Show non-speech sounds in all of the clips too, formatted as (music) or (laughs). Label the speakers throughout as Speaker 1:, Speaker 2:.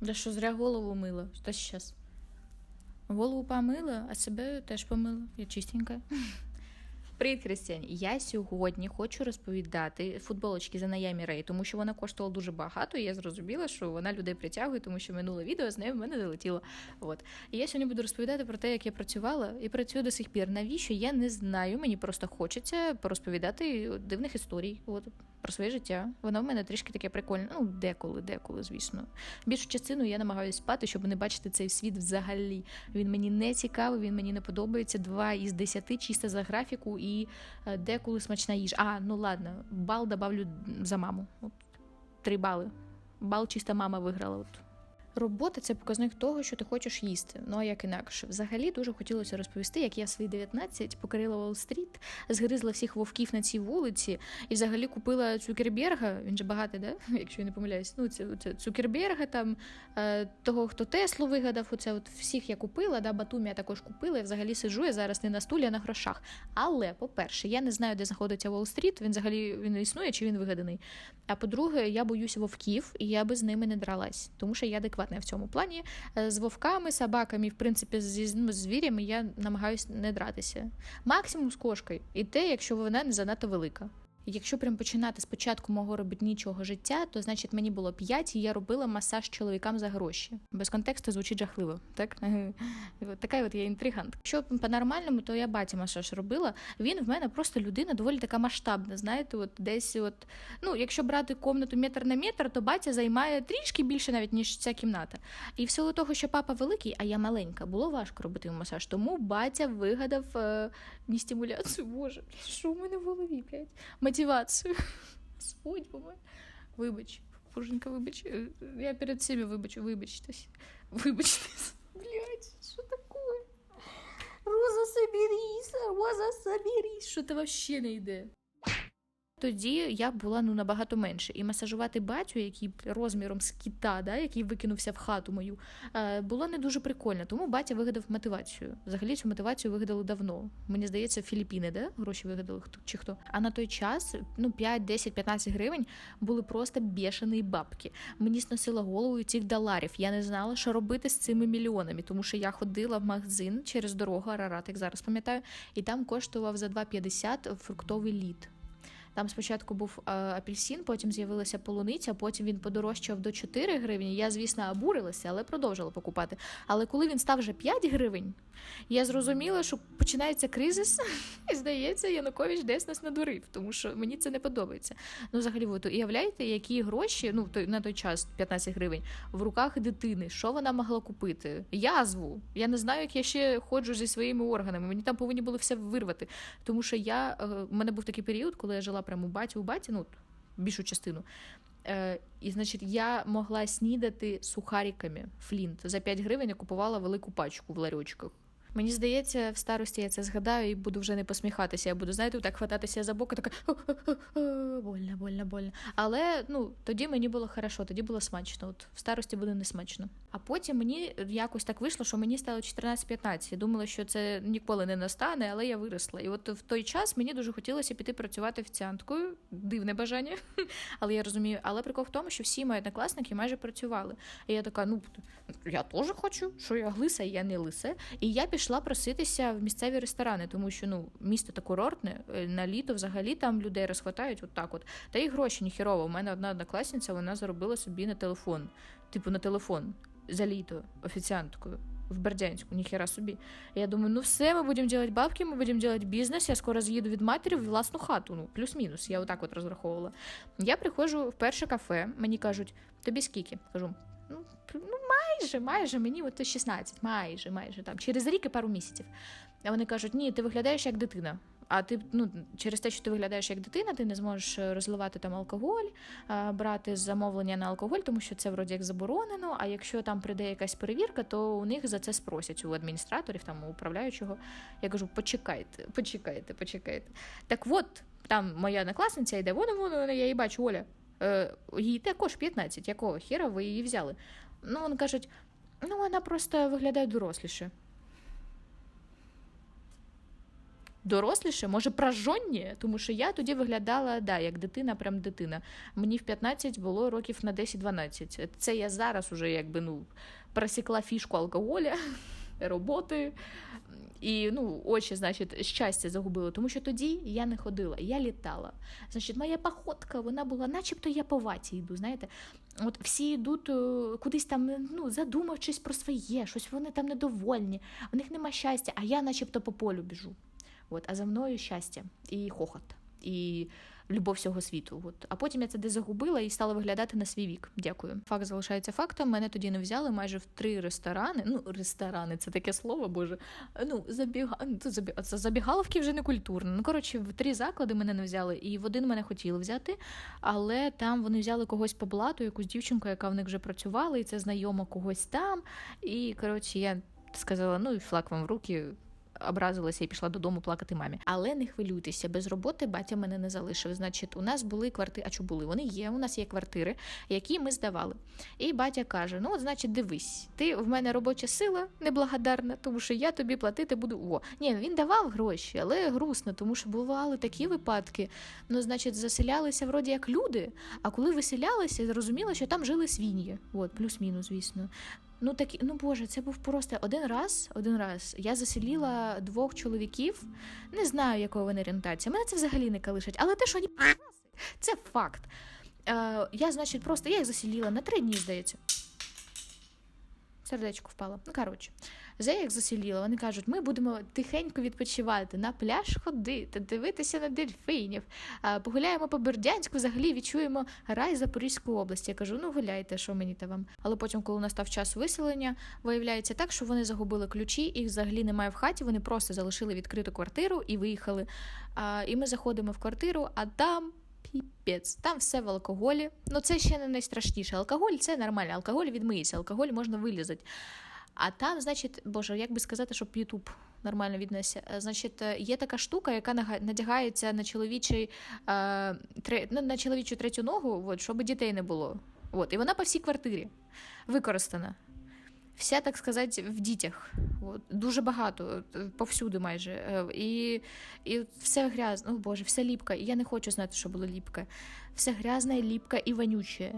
Speaker 1: Да що зря голову мила. Що зараз? Голову помила, а себе теж помила. Я чистенька. Привіт, Християн! Я сьогодні хочу розповідати футболочки за Наямі Рей, тому що вона коштувала дуже багато, і я зрозуміла, що вона людей притягує, тому що минуле відео з нею в мене залетіло. От. І я сьогодні буду розповідати про те, як я працювала і працюю до сих пір. Навіщо я не знаю. Мені просто хочеться порозповідати дивних історій. От. Про своє життя. Воно в мене трішки таке прикольне. Ну, деколи, деколи, звісно. Більшу частину я намагаюся спати, щоб не бачити цей світ взагалі. Він мені не цікавий, він мені не подобається. Два із десяти чисто за графіку і е, деколи смачна їжа. А, ну ладно, бал добавлю за маму. От, три бали. Бал чиста мама виграла. От. Робота це показник того, що ти хочеш їсти. Ну а як інакше. Взагалі дуже хотілося розповісти, як я свої 19 покорила Уолл-стріт, згризла всіх вовків на цій вулиці і взагалі купила Цукерберга. Він же багатий, да? (laughs) якщо я не помиляюсь. Ну, це, це Цукерберга, там е, того, хто Теслу вигадав. Оце от всіх я купила, да, Батумі я також купила. Я взагалі сиджу я зараз не на стулі, а на грошах. Але, по-перше, я не знаю, де знаходиться Уолл-стріт, Він взагалі він існує чи він вигаданий. А по-друге, я боюся вовків, і я би з ними не дралась, тому що я адекватна в цьому плані. Е, З вовками, собаками, в принципі, зі ну, звірями я намагаюся не дратися. Максимум з кошкою, і те, якщо вона не занадто велика. Якщо прям починати з початку мого робітничого життя, то значить мені було 5, і я робила масаж чоловікам за гроші. Без контексту звучить жахливо, так? (laughs) Така от я інтригант. Якщо по-нормальному, то я баті масаж робила. Він в мене просто людина доволі така масштабна. Знаєте, от десь, от ну, якщо брати комнату метр на метр, то батя займає трішки більше навіть ніж ця кімната. І в силу того, що папа великий, а я маленька, було важко робити йому масаж. Тому батя вигадав е, не стимуляцію. Боже, що в мене в голові, блядь? Мотивацію. (laughs) Господь, помой. Вибач, Боженька, вибач. Е, Я перед всеми вибачу, вибачтесь. Вибачтесь. (laughs) Блядь, що такое? Роза, соберись, Роза, соберись. Що то вообще не йде? Тоді я була ну набагато менше, і масажувати батю, який розміром з кіта, да, який викинувся в хату мою, е, було не дуже прикольно. Тому батя вигадав мотивацію. Взагалі цю мотивацію вигадали давно. Мені здається, Філіппіни, де гроші вигадали чи хто. А на той час ну 5, 10, 15 гривень були просто бешені бабки. Мені сносило голову цих доларів. Я не знала, що робити з цими мільйонами, тому що я ходила в магазин через дорогу Арарат, як зараз пам'ятаю, і там коштував за 2,50 фруктовий лід. Там спочатку був е, апельсин, потім з'явилася полуниця, потім він подорожчав до 4 гривні. Я, звісно, обурилася, але продовжила покупати. Але коли він став вже 5 гривень, я зрозуміла, що починається кризис, (laughs) і здається, Янукович десь нас надурив, тому що мені це не подобається. Ну, взагалі, ви уявляєте, які гроші, ну на той час 15 гривень, в руках дитини, що вона могла купити? Язву. Я не знаю, як я ще ходжу зі своїми органами. Мені там повинні були все вирвати. Тому що я е, у мене був такий період, коли я жила прямо у баті у баті, ну більшу частину. Е, і, значить, я могла снідати сухариками флінт. За 5 гривень я купувала велику пачку в ларьочках. Мені здається, в старості я це згадаю і буду вже не посміхатися. Я буду, знаєте, так хвататися за боку, така больно, больно, больно. Але ну тоді мені було хорошо, тоді було смачно. От в старості буде не смачно. А потім мені якось так вийшло, що мені стало 14-15. Я думала, що це ніколи не настане, але я виросла. І от в той час мені дуже хотілося піти працювати офіціанткою. Дивне бажання, (laughs) але я розумію. Але прикол в тому, що всі мої однокласники майже працювали. І я така, ну я теж хочу, що я глиса, і я не лисе. І я пішла проситися в місцеві ресторани, тому що ну місто та курортне е, на літо взагалі там людей розхватають от от. Та і гроші ніхірово. У мене одна однокласниця, вона заробила собі на телефон, типу на телефон за літо офіціанткою. В Бердянську, ніхера собі. Я думаю, ну все, ми будемо робити бабки, ми будемо робити бізнес. Я скоро з'їду від матері в власну хату. Ну, плюс-мінус. Я отак от розраховувала. Я приходжу в перше кафе, мені кажуть, тобі скільки? Кажу, ну, ну майже, майже, мені от 16, майже, майже там, через рік і пару місяців. А вони кажуть, ні, ти виглядаєш як дитина. А ти ну через те, що ти виглядаєш як дитина, ти не зможеш розливати там алкоголь, брати замовлення на алкоголь, тому що це вроді як заборонено. А якщо там прийде якась перевірка, то у них за це спросять у адміністраторів, там у управляючого. Я кажу, почекайте, почекайте, почекайте. Так от там моя однокласниця йде, воно воно, я її бачу, Оля. Е, їй також 15, якого хіра ви її взяли? Ну, вони кажуть, ну вона просто виглядає доросліше. доросліше, може прожонні, тому що я тоді виглядала да, як дитина, прям дитина. Мені в 15 було років на 10-12. Це я зараз уже якби ну просікла фішку алкоголя, роботи. І ну, очі, значить, щастя загубила, тому що тоді я не ходила, я літала. Значить, моя походка, вона була, начебто я по ваті йду, знаєте. От всі йдуть е, кудись там, ну, задумавшись про своє, щось вони там недовольні, у них нема щастя, а я начебто по полю біжу. От, а за мною щастя і хохот, і любов всього світу. От. А потім я це десь загубила і стала виглядати на свій вік. Дякую. Факт залишається фактом. Мене тоді не взяли майже в три ресторани. Ну, ресторани, це таке слово, боже. Ну, забіга... ну, забі... забігаловки вже не культурно. Ну, коротше, в три заклади мене не взяли, і в один мене хотіли взяти, але там вони взяли когось по блату, якусь дівчинку, яка в них вже працювала, і це знайома когось там. І коротше, я сказала: ну і флаг вам в руки образилася і пішла додому плакати мамі. Але не хвилюйтеся, без роботи батя мене не залишив. Значить, у нас були квартири, а що були? Вони є. У нас є квартири, які ми здавали. І батя каже: Ну, от, значить, дивись, ти в мене робоча сила неблагодарна, тому що я тобі платити буду. О, ні, він давав гроші, але грустно, тому що бували такі випадки. Ну, значить, заселялися вроді як люди. А коли виселялися, зрозуміло, що там жили свиньї. От, плюс-мінус, звісно. Ну такі, ну боже, це був просто один раз. Один раз я заселіла двох чоловіків. Не знаю, якої вони орієнтації. Мене це взагалі не калишить, але те, що вони це факт. Е, я, значить, просто я їх заселіла на три дні, здається. Сердечко впало. Ну, коротше, я їх заселіла. Вони кажуть, ми будемо тихенько відпочивати, на пляж ходити, дивитися на дельфінів. Погуляємо по Бердянську, взагалі відчуємо рай Запорізької області. Я кажу, ну гуляйте, що мені та вам. Але потім, коли настав час виселення, виявляється так, що вони загубили ключі, їх взагалі немає в хаті. Вони просто залишили відкриту квартиру і виїхали. І ми заходимо в квартиру, а там. Піпець, там все в алкоголі. Ну це ще не найстрашніше. Алкоголь це нормально. Алкоголь відмиється, алкоголь можна вилізати. А там, значить, боже, як би сказати, щоб Ютуб нормально віднесся. Значить, є така штука, яка надягається на чоловічий, е, ну, на чоловічу третю ногу, от, щоб дітей не було. От, і вона по всій квартирі використана. Вся, так сказати, в дітях. От, Дуже багато, повсюди майже. Е, І і все грязне, ну боже, все ліпка. І я не хочу знати, що було ліпке. Все грязне, ліпка і вонюче.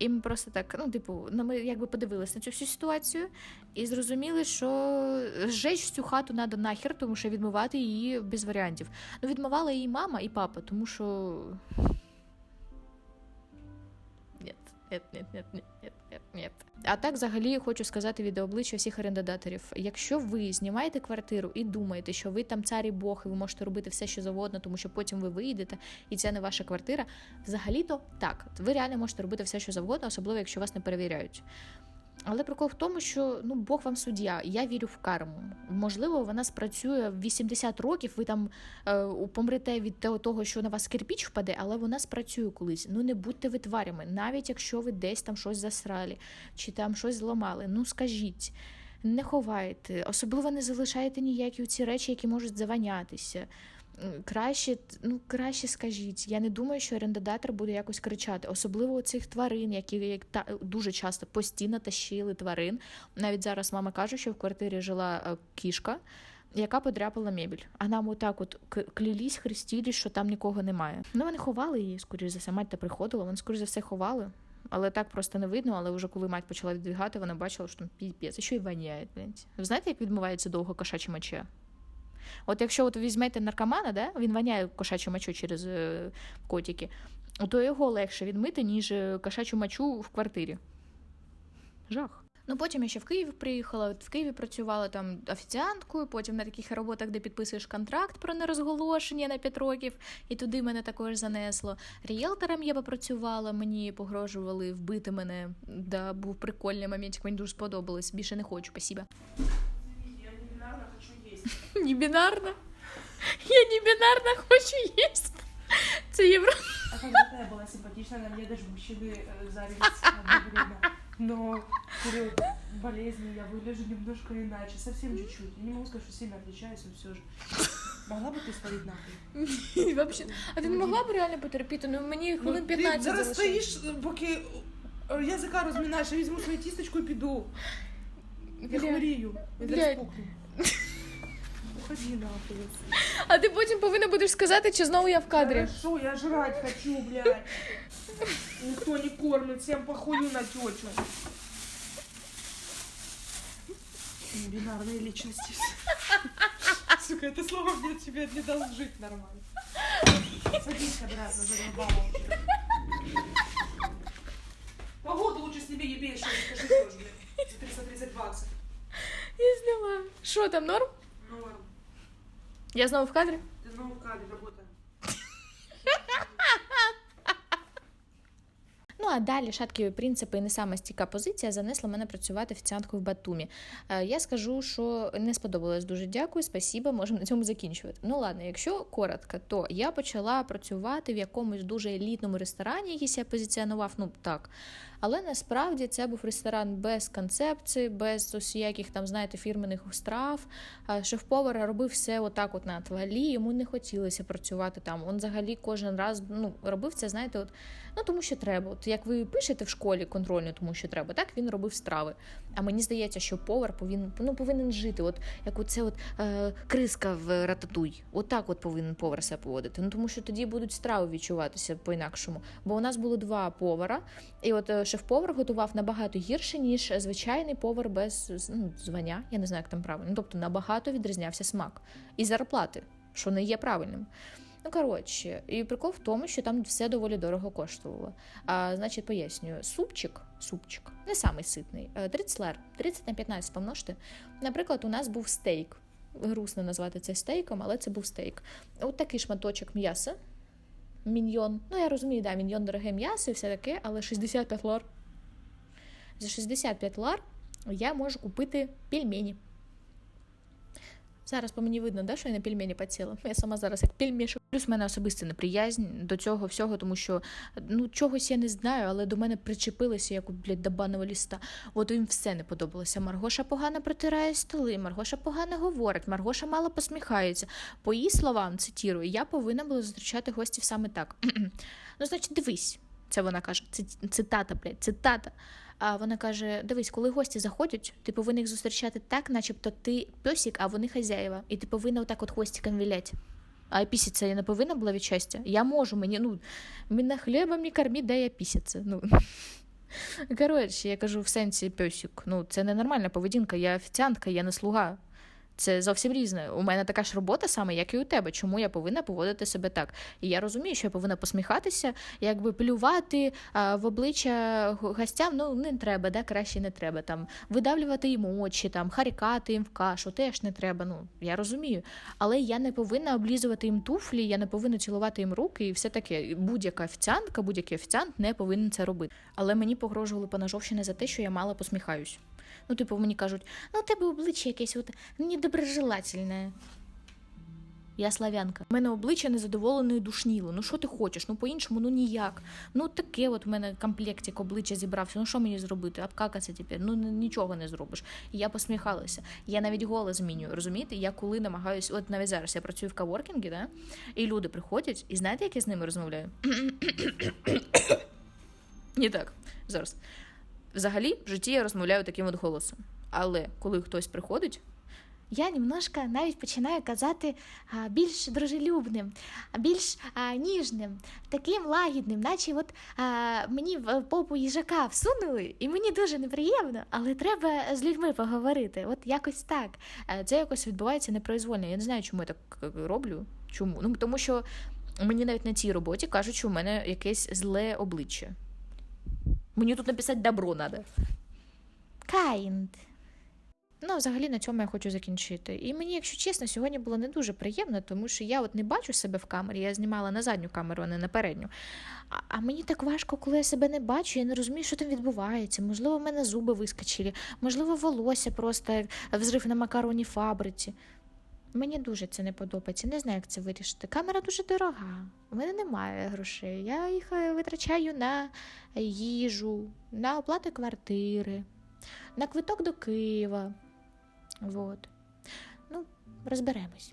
Speaker 1: І ми просто так, ну, типу, ну, ми якби подивилися на цю всю ситуацію і зрозуміли, що зжечь цю хату треба нахер, тому що відмивати її без варіантів. Ну, відмивала її мама і папа, тому що. Нет, нет, нет, нет, нет, ні. А так, взагалі, хочу сказати від обличчя всіх орендодаторів: якщо ви знімаєте квартиру і думаєте, що ви там цар і Бог, і ви можете робити все, що завгодно, тому що потім ви вийдете, і це не ваша квартира, взагалі-то так, ви реально можете робити все, що завгодно, особливо якщо вас не перевіряють. Але прикол в тому, що ну Бог вам суддя, я вірю в карму. Можливо, вона спрацює в 80 років. Ви там е, помрете від того, що на вас кирпіч впаде, але вона спрацює колись. Ну не будьте ви тварями, навіть якщо ви десь там щось засрали чи там щось зламали. Ну скажіть, не ховайте, особливо не залишайте ніякі ці речі, які можуть заванятися. Краще, ну краще скажіть. Я не думаю, що орендодатор буде якось кричати, особливо у цих тварин, які як та дуже часто постійно тащили тварин. Навіть зараз мама каже, що в квартирі жила е, кішка, яка подряпала мебель. А нам отак от клялись, хрестілись, що там нікого немає. Ну вони ховали її, скоріш за все, мать та приходила. Вони скоріш за все ховали. Але так просто не видно. Але вже коли мать почала віддвигати, вона бачила, що там піпець, що й воняє. Ви знаєте, як відмивається довго кошаче моче? От якщо от візьмете наркомана, да, він воняє кошачу мочу через е, котики, то його легше відмити, ніж е, кошачу мочу в квартирі. Жах. Ну, потім я ще в Київ приїхала, в Києві працювала там офіціанткою, потім на таких роботах, де підписуєш контракт про нерозголошення на 5 років, і туди мене також занесло. Ріелтором я попрацювала, мені погрожували вбити мене. Да, Був прикольний момент, мені дуже сподобалось. Більше не хочу, спасибо. (laughs) Не бинарно. Я не бинарно хочу есть. Це євро.
Speaker 2: А когда-то я была симпатична, на мне даже мужчины э, завелись одно время. Но в период болезни я выгляжу немножко иначе, совсем чуть-чуть. Я не могу сказать, что сильно отличаюсь, но все же. Могла бы ти свалить нахуй?
Speaker 1: Вообще. А ти не могла б реально потерпіти? Ну мені хвилин 15
Speaker 2: Ти зараз
Speaker 1: залишилось.
Speaker 2: стоїш, поки е, язика розминаєш, я візьму свою тісточку і піду. Я
Speaker 1: Бля.
Speaker 2: хворію. Я
Speaker 1: Блядь.
Speaker 2: зараз пукну. Пойди нахуй.
Speaker 1: А ти потім повинна будеш сказати, чи знову я в кадрі.
Speaker 2: Хорошо, я жрать хочу, блядь. Никто не кормит, всем похую на тетю. Бинарные личности. Сука, это слово мне тебе не даст жить нормально. Садись обратно, задолбала. Погоду лучше сними, ебей еще, скажи тоже, блядь. За 330 баксов.
Speaker 1: Я зняла. Що там? Норм. Я знову в кадрі?
Speaker 2: Ты снова в кадре, работа.
Speaker 1: Ну а далі шатківі принципи і не сама стійка позиція занесла мене працювати офіціанткою в Батумі. Е, Я скажу, що не сподобалось дуже дякую, спасіба, можемо на цьому закінчувати. Ну ладно, якщо коротко, то я почала працювати в якомусь дуже елітному ресторані, якийсь я позиціонував, ну так. Але насправді це був ресторан без концепції, без усіяких там, знаєте, фірменних страв. Шеф-повар робив все отак, от на отвалі. Йому не хотілося працювати там. Він взагалі кожен раз ну, робив це, знаєте, от Ну, тому що треба. От як ви пишете в школі контрольну, тому що треба, так він робив страви. А мені здається, що повар повинен ну, повинен жити. От як оце от е, криска в рататуй. От от повинен повар себе поводити. Ну тому що тоді будуть страви відчуватися по-інакшому. Бо у нас було два повара, і от е, шеф-повар готував набагато гірше, ніж звичайний повар без ну, звання. Я не знаю, як там правильно. Ну, тобто набагато відрізнявся смак і зарплати, що не є правильним. Ну, коротше, і прикол в тому, що там все доволі дорого коштувало. А, значить, пояснюю, супчик, супчик, не самий ситний, е, 30 лер, 30 на 15 помножте. Наприклад, у нас був стейк. Грустно назвати це стейком, але це був стейк. От такий шматочок м'яса. Міньйон. Ну, я розумію, да, міньйон дороге м'ясо і все таке, але 65 лар. За 65 лар я можу купити пельмені. Зараз по мені видно, да, що я на пельмені поціла. Я сама зараз як пельмішок. Плюс в мене особиста неприязнь до цього всього, тому що ну чогось я не знаю, але до мене причепилися як блядь, до баного ліста. От їм все не подобалося. Маргоша погано протирає столи, Маргоша погано говорить, Маргоша мало посміхається. По її словам, цитірую, я повинна була зустрічати гостів саме так. (clears throat) ну, значить, дивись. Це вона каже, цитата, блядь, цитата. А вона каже: дивись, коли гості заходять, ти повинен їх зустрічати так, начебто ти пьосик, а вони хазяєва, І ти повинна отак от хвостиком вілять. А пісяця я не повинна була від щастя. Я можу, мені, ну, мене хлібом не корміть, де я пісяця. Ну. Коротше, я кажу в сенсі пьосик. Ну, це ненормальна поведінка, я офіціантка, я не слуга. Це зовсім різне. У мене така ж робота саме, як і у тебе. Чому я повинна поводити себе так? І я розумію, що я повинна посміхатися, якби плювати в обличчя гостям. Ну не треба, да, краще не треба. Там видавлювати їм очі, там харікати їм в кашу, теж не треба. Ну я розумію. Але я не повинна облізувати їм туфлі, я не повинна цілувати їм руки і все таке. Будь-яка офіціантка, будь-який офіціант не повинен це робити. Але мені погрожували поножовщини за те, що я мало посміхаюсь. Ну, типу, мені кажуть, ну у тебе обличчя якесь от недоброжелательне. Я славянка. У мене обличчя незадоволене і душніло. Ну що ти хочеш? Ну по-іншому, ну ніяк. Ну таке от в мене комплектик обличчя зібрався. Ну що мені зробити? Обкакатися тепер? Ну нічого не зробиш. І я посміхалася. Я навіть голос змінюю. Розумієте? Я коли намагаюся, от навіть зараз я працюю в каворкінгі, да? і люди приходять, і знаєте, як я з ними розмовляю? Ні так. Зараз. Взагалі, в житті я розмовляю таким от голосом. Але коли хтось приходить, я немножко навіть починаю казати більш дружелюбним, більш ніжним, таким лагідним, наче от мені в попу їжака всунули, і мені дуже неприємно, але треба з людьми поговорити. От якось так. Це якось відбувається непроизвольно. Я не знаю, чому я так е, роблю. Чому? Ну тому що мені навіть на цій роботі кажуть, що у мене якесь зле обличчя. Мені тут написати добро треба. Kind. Ну, взагалі на цьому я хочу закінчити. І мені, якщо чесно, сьогодні було не дуже приємно, тому що я от не бачу себе в камері, я знімала на задню камеру, а не на передню. А, а мені так важко, коли я себе не бачу, я не розумію, що там відбувається. Можливо, в мене зуби вискочили, можливо, волосся просто взрив на макаронній фабриці. Мені дуже це не подобається. Не знаю, як це вирішити. Камера дуже дорога. У мене немає грошей. Я їх е, витрачаю на їжу, на оплату квартири, на квиток до Києва. Вот. Ну, розберемось.